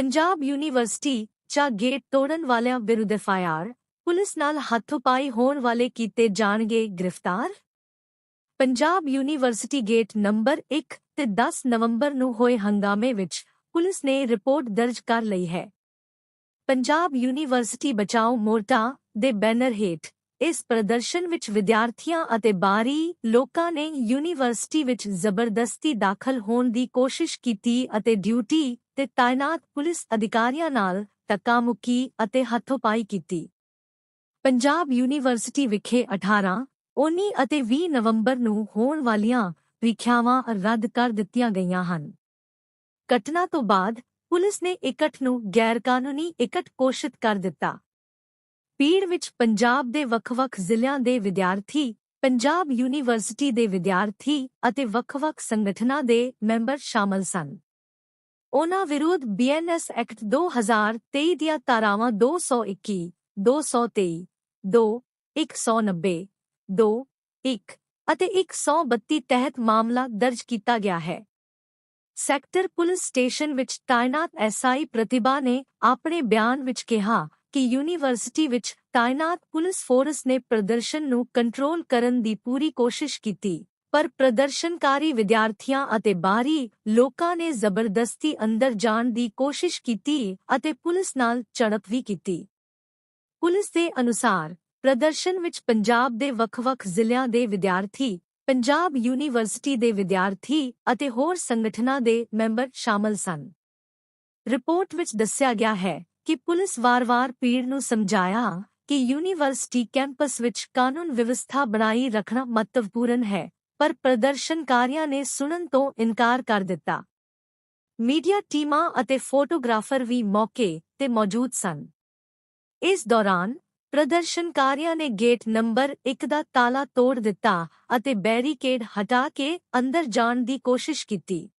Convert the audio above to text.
Punjab university ਚਾ gate ਤੋੜਨ ਵਾਲਿਆਂ ਵਿਰੁੱਧ ਐਫਆਈਆਰ ਪੁਲਿਸ ਨਾਲ ਹੱਥੋਂ-ਪਾਈ ਹੋਣ ਵਾਲੇ ਕੀਤੇ ਜਾਣਗੇ ਗ੍ਰਿਫਤਾਰ? ਪੰਜਾਬ ਯੂਨੀਵਰਸਿਟੀ ਗੇਟ ਨੰਬਰ 1 ਤੇ 10 ਨਵੰਬਰ ਨੂੰ ਹੋਏ ਹੰਗਾਮੇ ਵਿੱਚ ਪੁਲਿਸ ਨੇ ਰਿਪੋਰਟ ਦਰਜ ਕਰ ਲਈ ਹੈ। ਪੰਜਾਬ ਯੂਨੀਵਰਸਿਟੀ ਬਚਾਓ ਮੋਰਚਾ ਦੇ ਬੈਨਰ ਹੇਠ ਇਸ ਪ੍ਰਦਰਸ਼ਨ ਵਿੱਚ ਵਿਦਿਆਰਥੀਆਂ ਅਤੇ ਬਾਹਰੀ ਲੋਕਾਂ ਨੇ ਯੂਨੀਵਰਸਿਟੀ ਵਿੱਚ ਜ਼ਬਰਦਸਤੀ ਦਾਖਲ ਹੋਣ ਦੀ ਕੋਸ਼ਿਸ਼ ਕੀਤੀ ਅਤੇ ਡਿਊਟੀ ਤੇ ਤਾਇਨਾਤ ਪੁਲਿਸ ਅਧਿਕਾਰੀਆਂ ਨਾਲ ਧੱਕਾਮੁੱਕੀ ਅਤੇ ਹੱਥੋਪਾਈ ਕੀਤੀ। ਪੰਜਾਬ ਯੂਨੀਵਰਸਿਟੀ ਵਿਖੇ 18 19 ਅਤੇ 20 ਨਵੰਬਰ ਨੂੰ ਹੋਣ ਵਾਲੀਆਂ ਪ੍ਰੀਖਿਆਵਾਂ ਰੱਦ ਕਰ ਦਿੱਤੀਆਂ ਗਈਆਂ ਹਨ। ਘਟਨਾ ਤੋਂ ਬਾਅਦ ਪੁਲਿਸ ਨੇ ਇਕੱਠ ਨੂੰ ਗੈਰਕਾਨੂੰਨੀ ਇਕੱਠ ਘੋਸ਼ਿਤ ਕਰ ਦਿੱਤਾ। ਪੀੜ ਵਿੱਚ ਪੰਜਾਬ ਦੇ ਵੱਖ-ਵੱਖ ਜ਼ਿਲ੍ਹਿਆਂ ਦੇ ਵਿਦਿਆਰਥੀ, ਪੰਜਾਬ ਯੂਨੀਵਰਸਿਟੀ ਦੇ ਵਿਦਿਆਰਥੀ ਅਤੇ ਵੱਖ-ਵੱਖ ਸੰਗਠਨਾਂ ਦੇ ਮੈਂਬਰ ਸ਼ਾਮਲ ਸਨ। ਉਹਨਾਂ ਵਿਰੁੱਧ ਬੀਐਨਐਸ ਐਕਟ 2023 ਦੀਆਂ ਧਾਰਾਵਾਂ 221 223 2 190 2 1 ਅਤੇ 132 ਤਹਿਤ ਮਾਮਲਾ ਦਰਜ ਕੀਤਾ ਗਿਆ ਹੈ। ਸੈਕਟਰ ਪੁਲਿਸ ਸਟੇਸ਼ਨ ਵਿੱਚ ਤਾਇਨਾਤ ਐਸਆਈ ਪ੍ਰਤਿਭਾ ਨੇ ਆਪਣੇ ਬਿਆਨ ਵਿੱਚ ਕਿਹਾ ਕਿ ਯੂਨੀਵਰਸਿਟੀ ਵਿੱਚ ਤਾਇਨਾਤ ਪੁਲਿਸ ਫੋਰਸ ਨੇ ਪ੍ਰਦਰਸ਼ਨ ਨੂੰ ਕੰਟਰੋਲ ਕਰਨ ਦੀ ਪੂਰੀ ਕੋਸ਼ਿਸ਼ ਕੀਤੀ, ਪਰ ਪ੍ਰਦਰਸ਼ਨਕਾਰੀ ਵਿਦਿਆਰਥੀਆਂ ਅਤੇ ਬਾਹਰੀ ਲੋਕਾਂ ਨੇ ਜ਼ਬਰਦਸਤੀ ਅੰਦਰ ਜਾਣ ਦੀ ਕੋਸ਼ਿਸ਼ ਕੀਤੀ ਅਤੇ ਪੁਲਿਸ ਨਾਲ ਝੜਪ ਵੀ ਕੀਤੀ। ਪੁਲਿਸ ਦੇ ਅਨੁਸਾਰ, ਪ੍ਰਦਰਸ਼ਨ ਵਿੱਚ ਪੰਜਾਬ ਦੇ ਵੱਖ-ਵੱਖ ਜ਼ਿਲ੍ਹਿਆਂ ਦੇ ਵਿਦਿਆਰਥੀ, ਪੰਜਾਬ ਯੂਨੀਵਰਸਿਟੀ ਦੇ ਵਿਦਿਆਰਥੀ ਅਤੇ ਹੋਰ ਸੰਗਠਨਾਂ ਦੇ ਮੈਂਬਰ ਸ਼ਾਮਲ ਸਨ। ਰਿਪੋਰਟ ਵਿੱਚ ਦੱਸਿਆ ਗਿਆ ਹੈ ਕਿ ਪੁਲਿਸ ਵਾਰ-ਵਾਰ ਪੀੜ ਨੂੰ ਸਮਝਾਇਆ ਕਿ ਯੂਨੀਵਰਸਿਟੀ ਕੈਂਪਸ ਵਿੱਚ ਕਾਨੂੰਨ ਵਿਵਸਥਾ ਬਣਾਈ ਰੱਖਣਾ ਮਹੱਤਵਪੂਰਨ ਹੈ, ਪਰ ਪ੍ਰਦਰਸ਼ਨਕਾਰੀਆਂ ਨੇ ਸੁਣਨ ਤੋਂ ਇਨਕਾਰ ਕਰ ਦਿੱਤਾ। ਮੀਡੀਆ ਟੀਮਾਂ ਅਤੇ ਫੋਟੋਗ੍ਰਾਫਰ ਵੀ ਮੌਕੇ ਤੇ ਮੌਜੂਦ ਸਨ। ਇਸ ਦੌਰਾਨ ਪ੍ਰਦਰਸ਼ਨਕਾਰੀਆਂ ਨੇ ਗੇਟ ਨੰਬਰ 1 ਦਾ ਤਾਲਾ ਤੋੜ ਦਿੱਤਾ ਅਤੇ ਬੈਰੀਕੇਡ ਹਟਾ ਕੇ ਅੰਦਰ ਜਾਣ ਦੀ ਕੋਸ਼ਿਸ਼ ਕੀਤੀ।